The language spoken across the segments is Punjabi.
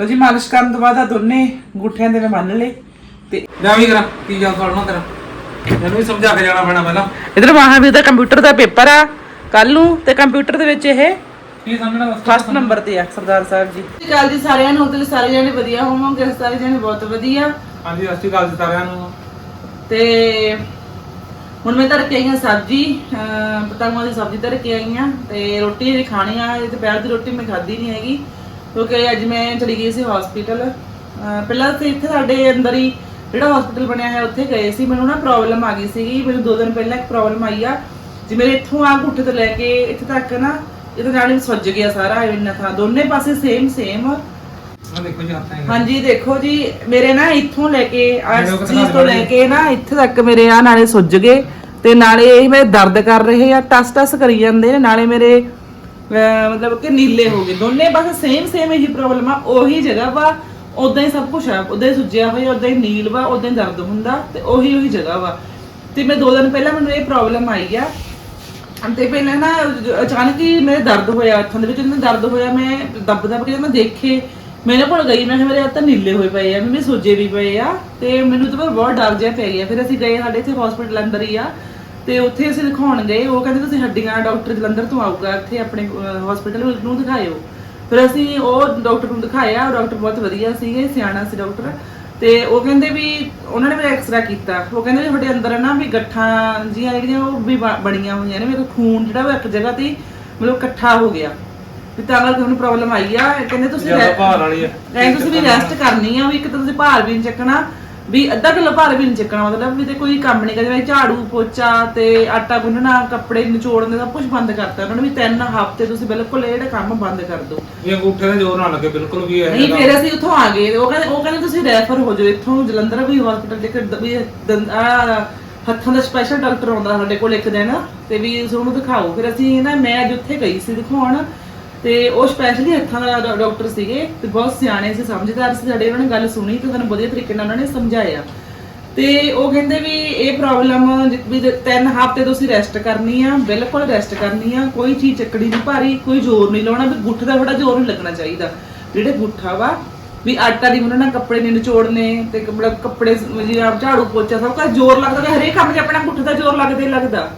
ਲੋ ਜੀ ਮਾਲਿਸ਼ ਕਰਨ ਤੋਂ ਬਾਅਦ ਆ ਦੋਨੇ ਗੁੱਠਿਆਂ ਦੇ ਮੈਂ ਬੰਨ ਲਏ ਤੇ ਜਾ ਵੀ ਕਰਾ ਕੀ ਜਾ ਫੜਨਾ ਤੇਰਾ। ਮੈਨੂੰ ਵੀ ਸਮਝਾ ਕੇ ਜਾਣਾ ਪੈਣਾ ਪਹਿਲਾਂ। ਇਧਰ ਮਹਾਵੀਰ ਦਾ ਕੰਪਿਊਟਰ ਦਾ ਪੇਪਰ ਆ ਕੱਲ ਨੂੰ ਤੇ ਕੰਪਿਊਟਰ ਦੇ ਵਿੱਚ ਇਹ ਕੀ ਸਮਝਣਾ ਫਸਟ ਨੰਬਰ ਤੇ ਆ ਸਰਦਾਰ ਸਾਹਿਬ ਜੀ। ਸਤਿ ਸ਼੍ਰੀ ਅਕਾਲ ਜੀ ਸਾਰਿਆਂ ਨੂੰ ਤੇ ਸਾਰੇ ਜਣੇ ਵਧੀਆ ਹੋਵੋਗੇ? ਸਾਰੇ ਜਣੇ ਬਹੁਤ ਵਧੀਆ। ਹਾਂਜੀ ਸਤਿ ਸ਼੍ਰੀ ਅਕਾਲ ਜੀ ਸਾਰਿਆਂ ਨੂੰ। ਤੇ ਹੁਣ ਮੈਂ ਧਰ ਕੇ ਆਈ ਹਾਂ ਸਬਜ਼ੀ ਅਹ ਪਤੰਗਾਂ ਦੀ ਸਬਜ਼ੀ ਧਰ ਕੇ ਆਈ ਹਾਂ ਤੇ ਰੋਟੀ ਜਿਹੜੀ ਖਾਣੀ ਆ ਇਹ ਦੁਪਹਿਰ ਦੀ ਰੋਟੀ ਮੈਂ ਖਾਧੀ ਨਹੀਂ ਹੈਗੀ। ਕਿਉਂਕਿ ਅੱਜ ਮੈਂ ਚਲੀ ਗਈ ਸੀ ਹਸਪੀਟਲ ਪਹਿਲਾਂ ਤੇ ਇੱਥੇ ਸਾਡੇ ਅੰਦਰ ਹੀ ਜਿਹੜਾ ਹਸਪੀਟਲ ਬਣਿਆ ਹੈ ਉੱਥੇ ਗਏ ਸੀ। ਮੈਨੂੰ ਨਾ ਪ੍ਰੋਬਲਮ ਆ ਗਈ ਸੀਗੀ। ਮੈਨੂੰ ਦੋ ਦਿਨ ਪਹਿਲਾਂ ਇੱਕ ਪ੍ਰੋਬਲਮ ਆਈ ਆ ਜੇ ਮੇਰੇ ਇੱਥੋਂ ਆ ਘੁੱਟ ਤੋਂ ਲੈ ਕੇ ਇੱਥੇ ਤੱਕ ਨਾ ਇਹ ਤਾਂ ਜਾਣੀ ਸੁੱਜ ਗਿਆ ਸਾਰਾ ਇੰਨਾ ਥਾਂ। ਦੋਨੇ ਪਾਸੇ ਸੇਮ ਸੇਮ ਹਾਂਜੀ ਦੇਖੋ ਜੀ ਮੇਰੇ ਨਾ ਇੱਥੋਂ ਲੈ ਕੇ ਆ ਚੀਜ਼ ਤੋਂ ਲੈ ਕੇ ਨਾ ਇੱਥੇ ਤੱਕ ਮੇਰੇ ਆ ਨਾਲੇ ਸੁੱਜ ਗਏ ਤੇ ਨਾਲੇ ਇਹ ਮੇਰੇ ਦਰਦ ਕਰ ਰਹੇ ਆ ਟਸ ਟਸ ਕਰੀ ਜਾਂਦੇ ਨੇ ਨਾਲੇ ਮੇਰੇ ਮਤਲਬ ਕਿ ਨੀਲੇ ਹੋ ਗਏ। ਦੋਨੇ ਬਸ ਸੇਮ ਸੇਮ ਇਹੀ ਪ੍ਰੋਬਲਮ ਆ। ਉਹੀ ਜਗ੍ਹਾ ਵਾ ਉਦਾਂ ਹੀ ਸਭ ਕੁਝ ਆ। ਉਦਾਂ ਹੀ ਸੁੱਜਿਆ ਹੋਇਆ ਉਦਾਂ ਹੀ ਨੀਲ ਵਾ ਉਦਾਂ ਹੀ ਦਰਦ ਹੁੰਦਾ ਤੇ ਉਹੀ ਉਹੀ ਜਗ੍ਹਾ ਵਾ। ਤੇ ਮੈਂ ਦੋ ਦਿਨ ਪਹਿਲਾਂ ਮੈਨੂੰ ਇਹ ਪ੍ਰੋਬਲਮ ਆਈ ਆ। ਤੇ ਪਹਿਲਾਂ ਨਾ ਅਚਾਨਕ ਹੀ ਮੇਰੇ ਦਰਦ ਹੋਇਆ ਹੱਥਾਂ ਦੇ ਵਿੱਚ ਜਦੋਂ ਦਰਦ ਹੋਇਆ, ਮੈਂ ਦੱਬ ਦੱਬ ਕੇ ਮੈਂ ਦੇਖੇ ਮੇਰੇ ਕੋਲ ਗਈ। ਮੈਂ ਕਿਹਾ ਮੇਰੇ ਹੱਥ ਨੀਲੇ ਹੋਏ ਪਏ ਆ ਮੇਰੇ ਸੋਜੇ ਵੀ ਪਏ ਆ ਤੇ ਮੈਨੂੰ ਤਾਂ ਬਹੁਤ ਡਰ ਜਿਹਾ ਪੈ ਗਿਆ। ਫਿਰ ਅਸੀਂ ਗਏ ਸਾਡੇ ਇੱਥੇ ਹਸਪੀਟਲ ਅੰਦਰ ਹੀ ਆ। ਤੇ ਉੱਥੇ ਅਸੀਂ ਦਿਖਾਉਣ ਗਏ ਉਹ ਕਹਿੰਦੇ ਤੁਸੀਂ ਹੱਡੀਆਂ ਦਾ ਡਾਕਟਰ ਜਲੰਧਰ ਤੋਂ ਆਊਗਾ ਇੱਥੇ ਆਪਣੇ ਹਸਪੀਟਲ ਨੂੰ ਦਿਖਾਇਓ। ਫਿਰ ਅਸੀਂ ਉਹ ਡਾਕਟਰ ਨੂੰ ਦਿਖਾਇਆ ਉਹ ਡਾਕਟਰ ਬਹੁਤ ਵਧੀਆ ਸੀਗੇ ਸਿਆਣਾ ਸੀ ਡਾਕਟਰ। ਤੇ ਉਹ ਕਹਿੰਦੇ ਵੀ ਉਹਨਾਂ ਨੇ ਮੇਰਾ ਐਕਸਰਾ ਕੀਤਾ। ਉਹ ਕਹਿੰਦੇ ਵੀ ਤੁਹਾਡੇ ਅੰਦਰ ਨਾ ਵੀ ਗੱਠਾਂ ਜੀਆਂ ਜਿਹੜੀਆਂ ਉਹ ਵੀ ਬਣੀਆਂ ਹੋਈਆਂ ਨੇ ਮੇਰੇ ਖੂਨ ਜਿਹੜਾ ਉਹ ਇੱਕ ਜਗ੍ਹਾ ਤੇ ਮਤਲਬ ਇਕੱਠਾ ਹੋ ਗਿਆ। ਵੀ ਤਾਂ ਕਰਕੇ ਉਹਨੂੰ ਪ੍ਰੋਬਲਮ ਆਈ ਆ ਕਹਿੰਦੇ ਤੁਸੀਂ ਜ਼ਿਆਦਾ ਭਾਰ ਵਾਲੀ ਆ। ਕਹਿੰਦੇ ਤੁਸੀਂ ਵੀ ਰੈਸਟ ਕਰਨੀ ਆ ਵੀ ਇੱਕ ਤਾਂ ਤੁਸੀਂ ਭਾਰ ਵੀ ਨਹੀਂ ਚੱਕਣਾ। ਵੀ ਅੱਧਾ ਕਿਲੋ ਭਾਰ ਵੀ ਨਹੀਂ ਚੱਕਣਾ ਮਤਲਬ ਵੀ ਤੇ ਕੋਈ ਕੰਮ ਨਹੀਂ ਕਰਨਾ ਝਾੜੂ ਪੋਚਾ ਤੇ ਆਟਾ ਗੁੰਨਣਾ ਕੱਪੜੇ ਨਿਚੋੜਨੇ ਸਭ ਕੁਝ ਬੰਦ ਕਰਤਾ। ਉਹਨਾਂ ਨੇ ਵੀ ਤਿੰਨ ਹਫ਼ਤੇ ਤੁਸੀਂ ਬਿਲਕੁਲ ਇਹ ਜਿਹੜਾ ਕੰਮ ਬੰਦ ਕਰ ਦਿਓ। ਇਹ ਅੰਗੂਠੇ ਦਾ ਜ਼ੋਰ ਨਾ ਲੱਗੇ ਬਿਲਕੁਲ ਵੀ ਇਹ ਨਹੀਂ ਫਿਰ ਅਸੀਂ ਉੱਥੋਂ ਆ ਗਏ। ਉਹ ਕਹਿੰਦੇ ਉਹ ਕਹਿੰਦੇ ਤੁਸੀਂ ਰੈਫਰ ਹੋ ਜਾਓ ਇੱਥੋਂ ਜਲੰਧਰ ਵੀ ਹਸਪੀਟਲ ਦੇ ਵੀ ਆਹ ਹੱਥਾਂ ਦਾ ਸਪੈਸ਼ਲ ਡਾਕਟਰ ਆਉਂਦਾ ਸਾਡੇ ਕੋਲ ਇੱਕ ਦਿਨ ਤੇ ਵੀ ਉਸ ਨੂੰ ਦਿਖਾਓ। ਫਿਰ ਅਸੀਂ ਨਾ ਮੈਂ ਅੱਜ ਉੱਥੇ ਗਈ ਸੀ ਦਿਖਾਉਣ। ਤੇ ਉਹ ਸਪੈਸ਼ਲੀ ਹੱਥਾਂ ਦਾ ਡਾਕਟਰ ਸੀਗੇ ਤੇ ਬਹੁਤ ਸਿਆਣੇ ਸੀ ਸਮਝਦਾਰ ਸੀ ਸਾਡੇ ਉਹਨਾਂ ਨੇ ਗੱਲ ਸੁਣੀ ਤੇ ਸਾਨੂੰ ਵਧੀਆ ਤਰੀਕੇ ਨਾਲ ਉਹਨਾਂ ਨੇ ਸਮਝਾਇਆ। ਤੇ ਉਹ ਕਹਿੰਦੇ ਵੀ ਇਹ ਪ੍ਰੋਬਲਮ ਵੀ ਤਿੰਨ ਹਫ਼ਤੇ ਤੁਸੀਂ ਰੈਸਟ ਕਰਨੀ ਆ ਬਿਲਕੁਲ ਰੈਸਟ ਕਰਨੀ ਆ ਕੋਈ ਚੀਜ਼ ਚੱਕੜੀ ਨਹੀਂ ਭਾਰੀ ਕੋਈ ਜ਼ੋਰ ਨਹੀਂ ਲਾਉਣਾ ਵੀ ਗੁੱਠ ਦਾ ਬੜਾ ਜ਼ੋਰ ਨਹੀਂ ਲੱਗਣਾ ਚਾਹੀਦਾ। ਜਿਹੜੇ ਗੁੱਠਾ ਵਾ ਵੀ ਆਟਾ ਦੀ ਉਹਨਾਂ ਕੱਪੜੇ ਨਹੀਂ ਨਿਚੋੜਨੇ ਤੇ ਕੱਪੜਾ ਕੱਪੜੇ ਜਿਵੇਂ ਝਾੜੂ ਪੋਚਾ ਸਭ ਕੁਝ ਜ਼ੋਰ ਲੱਗਦਾ ਤੇ ਹਰੇਕ ਕੰਮ 'ਚ ਆਪਣਾ ਗੁੱਠ ਦਾ ਜ਼ੋਰ ਲੱਗਦਾ ਲੱਗਦਾ।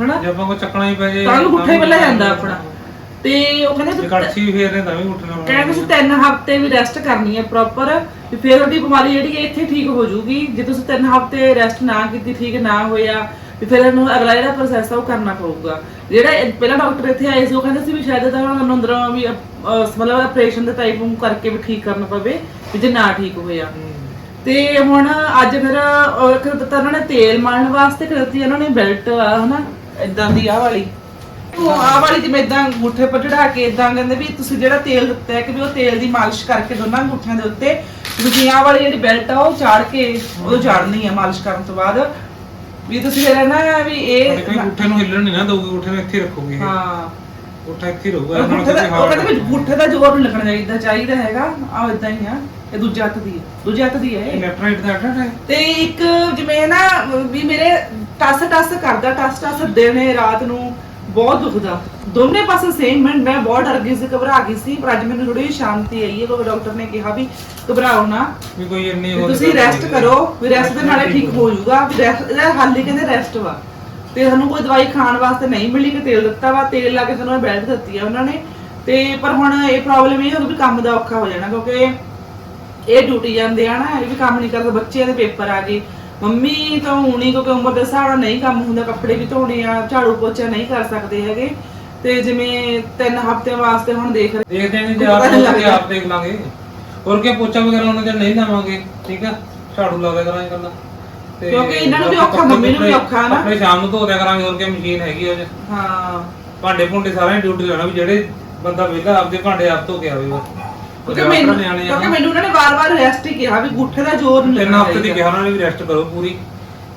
ਹਨਾ? ਜੇ ਆਪਾਂ ਕੋ ਚੱਕਣਾ ਹੀ ਪੈ ਜੇ ਤਾਂ ਗੁੱਠਾ ਹੀ ਪਹਿਲਾਂ ਜਾਂਦਾ ਆਪਣਾ। ਤੇ ਉਹ ਕਹਿੰਦੇ ਜੇ ਤੁਸੀਂ ਕੜਛੀ ਵੀ ਫੇਰਨੇ ਤਾਂ ਵੀ ਉੱਠਣਾ ਕਹਿੰਦੇ ਤੁਸੀਂ ਤਿੰਨ ਹਫ਼ਤੇ ਵੀ ਰੈਸਟ ਕਰਨੀ ਹੈ ਪ੍ਰੋਪਰ ਤੇ ਫਿਰ ਉਹਦੀ ਬਿਮਾਰੀ ਜਿਹੜੀ ਹੈ ਇੱਥੇ ਠੀਕ ਹੋ ਜਾਊਗੀ। ਜੇ ਤੁਸੀਂ ਤਿੰਨ ਹਫ਼ਤੇ ਰੈਸਟ ਨਾ ਕੀਤੀ ਠੀਕ ਨਾ ਹੋਇਆ ਤੇ ਫਿਰ ਇਹਨੂੰ ਅਗਲਾ ਜਿਹੜਾ ਪ੍ਰੋਸੈਸ ਆ ਉਹ ਕਰਨਾ ਪਊਗਾ। ਜਿਹੜਾ ਇਹ ਪਹਿਲਾਂ ਡਾਕਟਰ ਇੱਥੇ ਆਏ ਸੀ ਉਹ ਕਹਿੰਦੇ ਸੀ ਵੀ ਸ਼ਾਇਦ ਤਾਂ ਉਹਨਾਂ ਨੂੰ ਅੰਦਰੋਂ ਵੀ ਅਪ- ਅਹ ਮਤਲਬ ਆਪਰੇਸ਼ਨ ਦੇ ਟਾਈਪ ਨੂੰ ਕਰਕੇ ਵੀ ਠੀਕ ਕਰਨਾ ਪਵੇ ਵੀ ਜੇ ਨਾ ਠੀਕ ਹੋਇਆ। ਤੇ ਹੁਣ ਅੱਜ ਫਿਰ ਉਹ ਇੱਕ ਦਿੱਤਾ ਉਹਨਾਂ ਨੇ ਤੇਲ ਮਾਰਨ ਵਾਸਤੇ ਦਿੱਤੀ ਉਹਨਾਂ ਨੇ ਬੈਲਟ ਆ ਹਨਾ? ਇਦਾਂ ਦੀ ਆਹ ਵਾਲੀ। ਉਹ ਆਹ ਵਾਲੀ ਜਿਵੇਂ ਇਦਾਂ ਅੰਗੂਠੇ ਪਰ ਚੜਾ ਕੇ ਇਦਾਂ ਕਹਿੰਦੇ ਵੀ ਤੁਸੀਂ ਜਿਹੜਾ ਤੇਲ ਦਿੱਤਾ ਹੈ ਕਿ ਵੀ ਉਹ ਤੇਲ ਦੀ ਮਾਲਿਸ਼ ਕਰਕੇ ਦੋਨਾਂ ਅੰਗੂਠਿਆਂ ਦੇ ਉੱਤੇ ਤੁਸੀਂ ਆਹ ਵਾਲੀ ਜਿਹੜੀ ਬੈਲਟ ਆ ਉਹ ਚਾੜ ਕੇ ਉਹ ਚਾੜਨੀ ਆ ਮਾਲਿਸ਼ ਕਰਨ ਤੋਂ ਬਾਅਦ। ਵੀ ਤੁਸੀਂ ਫਿਰ ਨਾ ਵੀ ਸਾਡੇ ਕੋਈ ਇਹ ਅੰਗੂਠੇ ਨੂੰ ਹਿੱਲਣ ਨਹੀਂ ਨਾ ਦਊਗੀ ਅੰਗੂਠੇ ਨੂੰ ਇੱਥੇ ਹੀ ਰੱਖੋਗੇ। ਇਹ ਹਾਂ। ਅੰਗੂਠਾ ਇੱਥੇ ਹੀ ਰਹੂਗਾ ਅੰਗੂਠੇ ਦਾ ਉਹ ਕਹਿੰਦੇ ਵੀ ਅੰਗੂਠੇ ਦਾ ਜ਼ੋਰ ਨਹੀਂ ਲੱਗਣਾ ਚਾਹੀਦਾ ਚਾਹੀਦਾ ਹੈਗਾ ਆ ਇਦਾਂ ਹੀ ਆ ਇਹ ਦੂਜੇ ਹੱਥ ਦੀ ਹੈ ਦੂਜੇ ਹੱਥ ਦੀ ਹੈ ਇਹ। ਲੈਫਟ ਰਾਈਟ ਦਾ ਅੱਡ ਹੈ। ਤੇ ਇੱਕ ਜਿਵੇਂ ਨਾ ਵੀ ਮੇਰੇ ਟਸ ਟਸ ਕਰਦਾ ਟਸ ਟਸ ਦਿਨੇ ਰਾਤ ਨੂੰ ਬਹੁਤ ਦੁਖਦਾ। ਦੋਨੇ ਪਾਸੇ ਸੇਮ ਮੈਂ ਮੈਂ ਬਹੁਤ ਡਰ ਗਈ ਸੀ ਘਬਰਾ ਗਈ ਸੀ ਪਰ ਅੱਜ ਮੈਨੂੰ ਥੋੜੀ ਸ਼ਾਂਤੀ ਆਈ ਹੈ। ਕਿਉਂਕਿ ਡਾਕਟਰ ਨੇ ਕਿਹਾ ਵੀ ਘਬਰਾਓ ਨਾ। ਵੀ ਕੋਈ ਇੰਨੀ ਵੀ ਤੁਸੀਂ ਰੈਸਟ ਕਰੋ ਵੀ ਰੈਸਟ ਦੇ ਨਾਲੇ ਠੀਕ ਹੋ। ਜਾਊਗਾ। ਵੀ rest- ਇਹਦਾ ਹੱਲ ਹੀ ਕਹਿੰਦੇ ਰੈਸਟ ਵਾ। ਤੇ ਸਾਨੂੰ ਕੋਈ ਦਵਾਈ ਖਾਣ ਵਾਸਤੇ ਨਹੀਂ ਮਿਲੀ ਕਿ ਤੇਲ ਦਿੱਤਾ ਵਾ। ਤੇਲ ਲਾ ਕੇ ਸਾਨੂੰ ਬੈਲਟ ਦਿੱਤੀ ਆ ਉਹਨਾਂ ਨੇ। ਤੇ ਪਰ ਹੁਣ ਇਹ ਪ੍ਰੋਬਲਮ ਇਹ ਹੋ ਵੀ ਕੰਮ ਦਾ ਔਖਾ ਹੋ ਜਾਣਾ ਕਿਉਂਕਿ ਇਹ ਡਿਊਟੀ ਜਾਂਦੇ ਆ ਨਾ ਇਹ ਵੀ ਕੰਮ ਨਹੀਂ ਕਰਦੇ ਬੱਚਿਆਂ ਦੇ ਪੇਪਰ ਆ ਗਏ। ਮੰਮੀ ਤਾਂ ਹੁਣੀ ਕਿਉਂਕਿ ਉਮਰ ਦੇ ਹਿਸਾਬ ਨਾਲ ਨਹੀਂ ਕੰਮ ਹੁੰਦਾ ਕੱਪੜੇ ਵੀ ਧੋਣੇ ਆ ਝਾੜੂ ਪੋਚਾ ਨਹੀਂ ਕਰ ਸਕਦੇ ਹੈਗੇ। ਤੇ ਜਿਵੇਂ ਤਿੰਨ ਹਫ਼ਤਿਆਂ ਵਾਸਤੇ ਹੁਣ ਦੇਖ ਰਹੇ ਦੇਖਦੇ ਆਂ ਜੇ ਆਪ ਨਹੀਂ ਨੂੰ ਲੱਗਦਾ। ਆਪ ਦੇਖ ਲਾਂਗੇ। ਹੋਰ ਕੀ ਪੋਚਾ ਵਗੈਰਾ ਉਹਨਾਂ ਦੇ ਨਹੀਂ ਲਾਵਾਂਗੇ ਠੀਕ ਆ? ਝਾੜੂ ਲਾ ਦਿਆ ਕਰਾਂਗੇ ਕੱਲਾ। ਤੇ ਕਿਉਂਕਿ ਇਹਨਾਂ ਨੂੰ ਵੀ ਔਖਾ, ਮੰਮੀ ਨੂੰ ਵੀ ਔਖਾ ਨਾ। ਕੱਪੜੇ ਸ਼ਾਮ ਨੂੰ ਧੋ ਦਿਆ ਕਰਾਂਗੇ ਹੋਰ ਕੀ ਮਸ਼ੀਨ ਹੈਗੀ ਉਹ 'ਚ ਹਾਂ। ਭਾਂਡੇ ਭੁੰਡੇ ਸਾਰਿਆਂ ਡਿਊਟੀ ਲੈਣਾ ਵੀ ਜਿਹੜੇ ਬੰਦਾ ਵਿਹਲਾ ਆਪਦੇ ਭਾਂਡੇ ਆਪ ਧੋ ਕੇ ਆਵੇ ਬਸ। ਕਿਉਂਕਿ ਜਵਾਕਾਂ ਮੈਨੂੰ ਨਿਆਣੇ ਆ ਕਿਉਂਕਿ ਨਾ। ਮੈਨੂੰ ਉਹਨਾਂ ਨੇ ਵਾਰ-ਵਾਰ ਰੈਸਟ ਹੀ ਕਿਹਾ ਵੀ ਗੁੱਠੇ ਦਾ ਜ਼ੋਰ ਨਹੀਂ ਤਿੰਨ ਲੱਗਣਾ ਹਫ਼ਤੇ ਦੀ ਚਾਹੀਦਾ। ਕਿਹਾ ਉਹਨਾਂ ਨੇ ਵੀ ਰੈਸਟ ਕਰੋ ਪੂਰੀ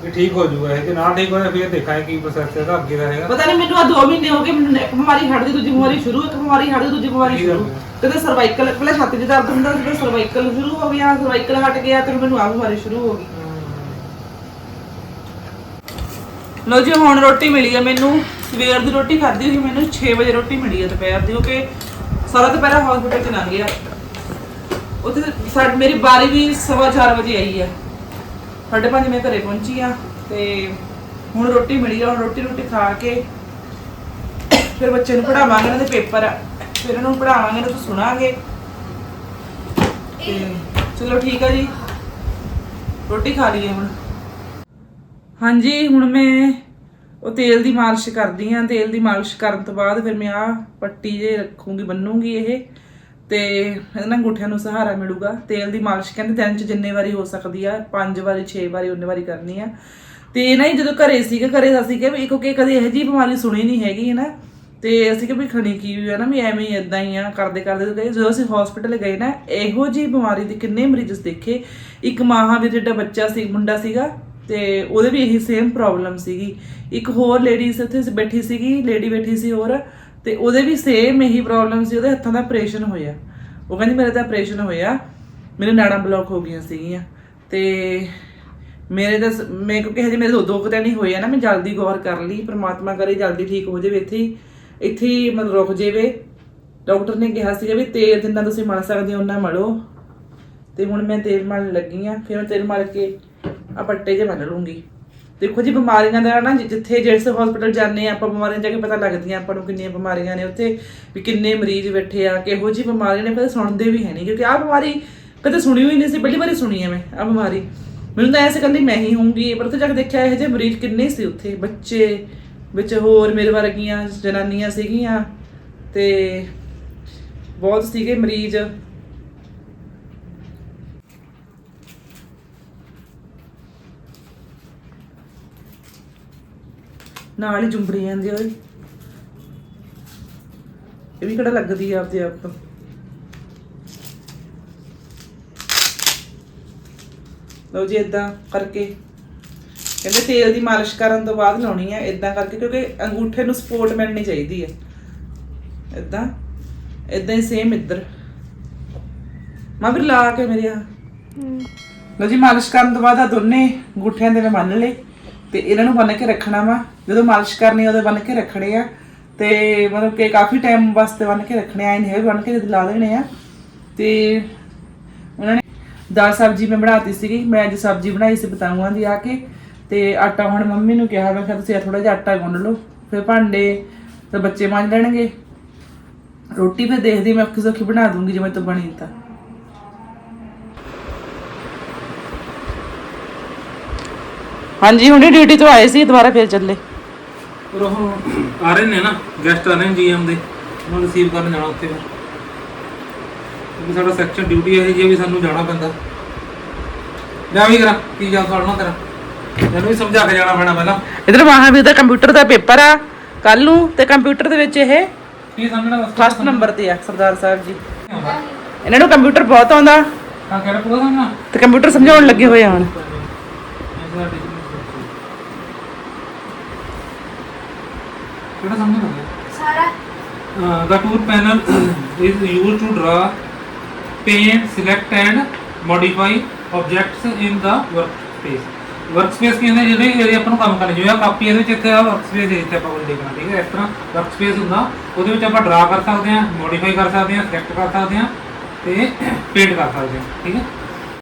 ਵੀ ਠੀਕ ਹੋ ਜਾਊਗਾ ਇਹ ਜੇ ਨਾ ਠੀਕ ਹੋਇਆ ਫਿਰ ਦੇਖਾਂਗੇ ਕੀ ਪ੍ਰੋਸੈਸ ਇਹਦਾ ਅੱਗੇ ਦਾ ਹੈਗਾ ਪਤਾ ਨਹੀਂ ਮੈਨੂੰ ਆ 2 ਮਹੀਨੇ ਹੋ ਗਏ ਮੈਨੂੰ ਇੱਕ ਬਿਮਾਰੀ ਹਟਦੀ ਦੂਜੀ ਬਿਮਾਰੀ ਸ਼ੁਰੂ ਇੱਕ ਬਿਮਾਰੀ ਹਟਦੀ ਦੂਜੀ ਬਿਮਾਰੀ ਕੀ ਸ਼ੁਰੂ ਗੱਲ ਹੈ? ਕਦੇ ਸਰਵਾਈਕਲ ਪਹਿਲਾਂ ਛਾਤੀ 'ਚ ਦਰਦ ਹੁੰਦਾ ਸੀ ਫਿਰ ਸਰਵਾਈਕਲ ਸ਼ੁਰੂ ਹੋ ਗਿਆ ਸਰਵਾਈਕਲ ਹਟ ਗਿਆ ਤੇ ਮੈਨੂੰ ਆ ਬਿਮਾਰੀ ਸ਼ੁਰੂ ਹੋ ਗਈ ਲੋ ਜੀ ਹੁਣ ਰੋਟੀ ਮਿਲੀ ਆ ਮੈਨੂੰ ਸਵੇਰ ਦੀ ਰੋਟੀ ਖਾਧੀ ਸੀ ਮੈਨੂੰ 6 ਵਜੇ ਰੋਟੀ ਮਿਲੀ ਆ ਦੁਪਹਿਰ ਦੀ ਕਿਉਂਕਿ ਸਾਰਾ ਦੁਪਹਿਰ ਹਸਪੀਟਲ ਚ ਲੰਘ ਗਿਆ ਉੱਥੇ ਸਾਡ ਮੇਰੀ ਬਾਰੀ ਵੀ ਸਵਾ ਚਾਰ ਵਜੇ ਆਈ ਹੈ ਸਾਢੇ ਪੰਜ ਮੈਂ ਘਰੇ ਪਹੁੰਚੀ ਆ ਤੇ ਹੁਣ ਰੋਟੀ ਮਿਲੀ ਆ, ਹੁਣ ਰੋਟੀ ਰੋਟੀ ਖਾ ਕੇ ਫਿਰ ਬੱਚੇ ਨੂੰ ਪੜਾਵਾਂਗੇ ਇਹਨਾਂ ਦੇ ਪੇਪਰ ਆ। ਫਿਰ ਇਹਨਾਂ ਨੂੰ ਪੜਾਵਾਂਗੇ ਇਹਨਾਂ ਤੋਂ ਸੁਣਾਂਗੇ। ਤੇ ਚਲੋ ਠੀਕ ਆ ਜੀ। ਰੋਟੀ ਖਾ ਲਈਏ ਹੁਣ। ਹਾਂਜੀ, ਹੁਣ ਮੈਂ ਉਹ ਤੇਲ ਦੀ ਮਾਲਿਸ਼ ਕਰਦੀ ਆ। ਤੇਲ ਦੀ ਮਾਲਿਸ਼ ਕਰਨ ਤੋਂ ਬਾਅਦ ਫਿਰ ਮੈਂ ਆ ਪੱਟੀ ਜੇ ਰੱਖੂੰਗੀ, ਬੰਨੂੰਗੀ ਇਹ। ਤੇ ਇਹਦੇ ਗੁੱਠਿਆਂ ਨੂੰ ਸਹਾਰਾ ਮਿਲੂਗਾ। ਤੇਲ ਦੀ ਮਾਲਿਸ਼ ਕਹਿੰਦੇ ਦਿਨ ਚ ਜਿੰਨੇ ਵਾਰੀ ਹੋ ਸਕਦੀ ਆ, ਪੰਜ ਵਾਰੀ 6 ਵਾਰੀ, ਉਹਨੇ ਵਾਰੀ ਕਰਨੀ ਆ। ਤੇ ਨਾ ਹੀ ਜਦੋਂ ਘਰੇ ਸੀਗਾ, ਘਰੇ ਅਸੀਂ ਕਿ ਵੀ ਕਿਉਂਕਿ ਕਦੇ ਇਹੋ ਜਿਹੀ ਬਿਮਾਰੀ ਸੁਣੀ ਨਹੀਂ ਹੈਗੀ, ਹੈ ਨਾ? ਤੇ ਅਸੀਂ ਕਿ ਵੀ ਖਣੀ ਕੀ ਹੋਈ ਆ ਨਾ, ਵੀ ਐਵੇਂ ਹੀ ਇਦਾਂ ਹੀ ਆ, ਕਰਦੇ ਕਰਦੇ ਗਏ, ਜਦੋਂ ਅਸੀਂ ਹਸਪੀਟਲ ਗਏ ਨਾ, ਇਹੋ ਜਿਹੀ ਬਿਮਾਰੀ ਦੇ ਕਿੰਨੇ ਮਰੀਜ਼ ਦੇਖੇ। ਇੱਕ ਮਾਹਾਂ ਵੀ ਜਿਹੜਾ ਬੱਚਾ ਸੀ, ਮੁੰਡਾ ਸੀਗਾ, ਤੇ ਉਹਦੇ ਵੀ ਇਹੀ ਸੇਮ ਪ੍ਰੋਬਲਮ ਸੀਗੀ। ਇੱਕ ਹੋਰ ਲੇਡੀ ਉੱਥੇ ਬੈਠੀ ਸੀਗੀ ਲੇਡੀ ਬੈਠੀ ਸੀ ਹੋਰ ਤੇ ਉਹਦੇ ਵੀ ਸੇਮ ਇਹੀ ਪ੍ਰੋਬਲਮ ਸੀ, ਉਹਦੇ ਹੱਥਾਂ ਦਾ ਆਪਰੇਸ਼ਨ ਹੋਇਆ। ਉਹ ਕਹਿੰਦੀ, ਮੇਰੇ ਤਾਂ ਆਪਰੇਸ਼ਨ ਹੋਇਆ। ਮੇਰੇ ਨਾੜਾਂ ਬਲੌਕ ਹੋ ਗਈਆਂ ਸੀਗੀਆਂ। ਤੇ ਮੇਰੇ ਤਾਂ ਸ- ਮੈਂ ਕਿਉਂਕਿ ਹਜੇ ਮੇਰੇ ਦੋ ਦੋ ਕੁ ਦਿਨ ਹੀ ਹੋਏ ਆ ਨਾ, ਮੈਂ ਜਲਦੀ ਗੌਰ ਕਰ ਲਈ। ਪ੍ਰਮਾਤਮਾ ਕਰੇ ਜਲਦੀ ਠੀਕ ਹੋ ਜਾਵੇ, ਇੱਥੇ ਹੀ ਇੱਥੇ ਹੀ ਮਤਲਬ ਰੁਕ ਜਾਵੇ। ਡਾਕਟਰ ਨੇ ਕਿਹਾ ਸੀਗਾ ਵੀ ਤੇਲ ਜਿੰਨਾ ਤੁਸੀਂ ਮਲ ਸਕਦੇ ਹੋ ਉਹਨਾਂ ਮਲੋ। ਤੇ ਹੁਣ ਮੈਂ ਤੇਲ ਮਲਣ ਲੱਗੀ ਆ, ਫਿਰ ਮੈਂ ਤੇਲ ਮਲ ਕੇ ਆ ਪੱਟੇ ਜੇ ਬੰਨ ਲੂੰਗੀ। ਦੇਖੋ ਜੀ ਬਿਮਾਰੀਆਂ ਦਾ ਨਾ ਜਿ- ਜਿੱਥੇ ਜਿਸ ਹਸਪੀਟਲ ਜਾਂਦੇ ਆ ਆਪਾਂ ਬਿਮਾਰੀਆਂ ਜਾ ਕੇ ਪਤਾ ਲੱਗਦੀਆਂ, ਆਪਾਂ ਨੂੰ ਕਿੰਨੀਆਂ ਬਿਮਾਰੀਆਂ ਨੇ ਉੱਥੇ, ਵੀ ਕਿੰਨੇ ਮਰੀਜ਼ ਬੈਠੇ ਆ, ਕਿਹੋ ਜੀ ਬਿਮਾਰੀਆਂ ਨੇ, ਕਦੇ ਸੁਣਦੇ ਵੀ ਹੈ ਨਹੀਂ ਕਿਉਂਕਿ ਆਹ ਬਿਮਾਰੀ ਕਦੇ ਸੁਣੀ ਹੋਈ ਨਹੀਂ ਸੀ, ਪਹਿਲੀ ਵਾਰੀ ਸੁਣੀ ਹੈ ਮੈਂ ਆਹ ਬਿਮਾਰੀ। ਮੈਨੂੰ ਤਾਂ ਐਸੇ ਕੱਲੀ ਮੈਂ ਹੀ ਹੋਊਂਗੀ, ਪਰ ਉੱਥੇ ਜਾ ਕੇ ਦੇਖਿਆ ਇਹ ਜਿਹੇ ਮਰੀਜ਼ ਕਿੰਨੇ ਸੀ ਉੱਥੇ, ਬੱਚੇ, ਵਿੱਚ ਹੋਰ ਮੇਰੇ ਵਰਗੀਆਂ ਜਨਾਨੀਆਂ ਸੀਗੀਆਂ, ਤੇ ਬਹੁਤ ਸੀਗੇ ਮਰੀਜ਼। ਨਾਲ ਹੀ ਜੁੰਬੜੀ ਜਾਂਦੀ ਓਏ ਇਹ ਵੀ ਕਿਹੜਾ ਲੱਗਦੀ ਆ ਆਪਦੇ ਆਪ ਤੋਂ? ਲਓ ਜੀ ਇਦਾਂ ਕਰਕੇ। ਕਹਿੰਦੇ ਤੇਲ ਦੀ ਮਾਲਿਸ਼ ਕਰਨ ਤੋਂ ਬਾਅਦ ਲਾਉਣੀ ਹੈ ਇਦਾਂ ਕਰਕੇ, ਕਿਉਂਕਿ ਅੰਗੂਠੇ ਨੂੰ ਸਪੋਰਟ ਮਿਲਣੀ ਚਾਹੀਦੀ ਹੈ ਇਦਾਂ ਇਦਾਂ ਹੀ ਸੇਮ ਇੱਧਰ। ਮੈਂ ਵੀ ਲਾ ਕੇ ਮੇਰੇ ਆ। ਲਓ ਜੀ, ਮਾਲਿਸ਼ ਕਰਨ ਤੋਂ ਬਾਅਦ ਆ ਦੋਨੇ ਅੰਗੂਠਿਆਂ ਦੇ ਮੈਂ ਬੰਨ ਲਏ ਤੇ ਇਹਨਾਂ ਨੂੰ ਬੰਨ ਕੇ ਰੱਖਣਾ ਵਾ। ਜਦੋਂ ਮਾਲਿਸ਼ ਕਰਨੀ ਆ ਬੰਨ ਕੇ ਰੱਖਣੇ ਆ। ਤੇ ਮਤਲਬ ਕਿ ਕਾਫੀ ਟਾਈਮ ਵਾਸਤੇ ਬੰਨ ਕੇ ਰੱਖਣੇ ਆ ਨਹੀਂ ਬੰਨ ਕੇ ਜਦ ਲਾ ਦੇਣੇ ਆ। ਤੇ ਉਹਨਾਂ ਨੇ ਦਾਲ ਸਬਜ਼ੀ ਮੈਂ ਬਣਾਤੀ ਸੀਗੀ, ਮੈਂ ਅੱਜ ਸਬਜ਼ੀ ਬਣਾਈ ਸੀ ਬਤਾਊਆਂ ਦੀ ਆ ਕੇ। ਤੇ ਆਟਾ ਹੁਣ ਮੰਮੀ ਨੂੰ ਕਿਹਾ, ਮੈਂ ਕਿਹਾ ਤੁਸੀਂ ਥੋੜਾ ਜਿਹਾ ਆਟਾ ਗੁੰਨ ਲਓ, ਫਿਰ ਭਾਂਡੇ ਤੇ ਬੱਚੇ ਮਾਂਜ ਲੈਣਗੇ। ਰੋਟੀ ਫਿਰ ਦੇਖਦੀ, ਮੈਂ ਔਖੀ ਸੌਖੀ ਬਣਾ ਦੂੰਗੀ ਜਿਵੇਂ ਤੋਂ ਬਣੀ ਤਾਂ। ਹਾਂਜੀ, ਹੁਣੇ ਡਿਊਟੀ ਤੋਂ ਆਏ ਸੀ, ਦੁਬਾਰਾ ਫੇਰ ਚੱਲੇ। ਪਰ ਉਹ ਆ ਰਹੇ ਨੇ ਨਾ ਗੈਸਟ ਆ ਰਹੇ ਨੇ ਜੀਐਮ ਦੇ। ਉਹਨਾਂ ਨੂੰ ਰਿਸੀਵ ਕਰਨ ਜਾਣਾ ਉੱਥੇ ਫਿਰ। ਕਿਉਂਕਿ ਸਾਡਾ ਸੈਕਸ਼ਨ ਡਿਊਟੀ ਇਹ ਜੀ ਵੀ ਸਾਨੂੰ ਜਾਣਾ ਪੈਂਦਾ। ਜਾ ਵੀ ਕਰਾਂ ਕੀ ਜਾ ਫੜਨਾ ਤੇਰਾ। ਇਹਨੂੰ ਵੀ ਸਮਝਾ ਕੇ ਜਾਣਾ ਪੈਣਾ ਪਹਿਲਾਂ। ਇਧਰ ਮਹਾਵੀਰ ਦਾ ਕੰਪਿਊਟਰ ਦਾ ਪੇਪਰ ਆ। ਕੱਲ ਨੂੰ ਤੇ ਕੰਪਿਊਟਰ ਦੇ ਵਿੱਚ ਇਹ ਕੀ ਸਮਝਣਾ ਫਸਟ ਨੰਬਰ ਤੇ ਆ ਸਰਦਾਰ ਸਾਹਿਬ ਜੀ। ਇਹਨਾਂ ਨੂੰ ਕੰਪਿਊਟਰ ਬਹੁਤ ਆਉਂਦਾ। ਹਾਂ ਕਿਹੜਾ ਪੂਰਾ ਸਮਝਣਾ? ਤੇ ਕੰਪਿਊਟਰ ਸਮਝਾਉਣ ਲੱਗੇ ਹੋਏ ਆ ਹੁਣ। ਕਿਹੜਾ ਸਮਝਣਾ ਸਾਰਾ। uh, the tool panel is used to draw, paint, select and modify objects in the workspace. Workspace ਕਹਿੰਦੇ ਜਿਹੜੇ ਜਿਹੜੇ ਆਪਾਂ ਨੂੰ ਕੰਮ ਕਰਨੇ ਜਿਵੇਂ ਆ ਕਾਪੀ ਇਹਦੇ ਵਿੱਚ ਇੱਥੇ ਆ ਵਰਕਸਪੇਸ ਇੱਥੇ ਆਪਾਂ ਕੋਲ ਦੇਖਣਾ ਠੀਕ ਹੈ ਇਸ ਤਰ੍ਹਾਂ ਵਰਕਸਪੇਸ ਹੁੰਦਾ। ਉਹਦੇ ਵਿੱਚ ਆਪਾਂ ਡਰਾ ਕਰ ਸਕਦੇ ਹਾਂ ਮੋਡੀਫਾਈ ਕਰ ਸਕਦੇ ਹਾਂ ਸਿਲੈਕਟ ਕਰ ਸਕਦੇ ਹਾਂ ਤੇ ਪੇਂਟ ਕਰ ਸਕਦੇ ਹਾਂ ਠੀਕ ਹੈ।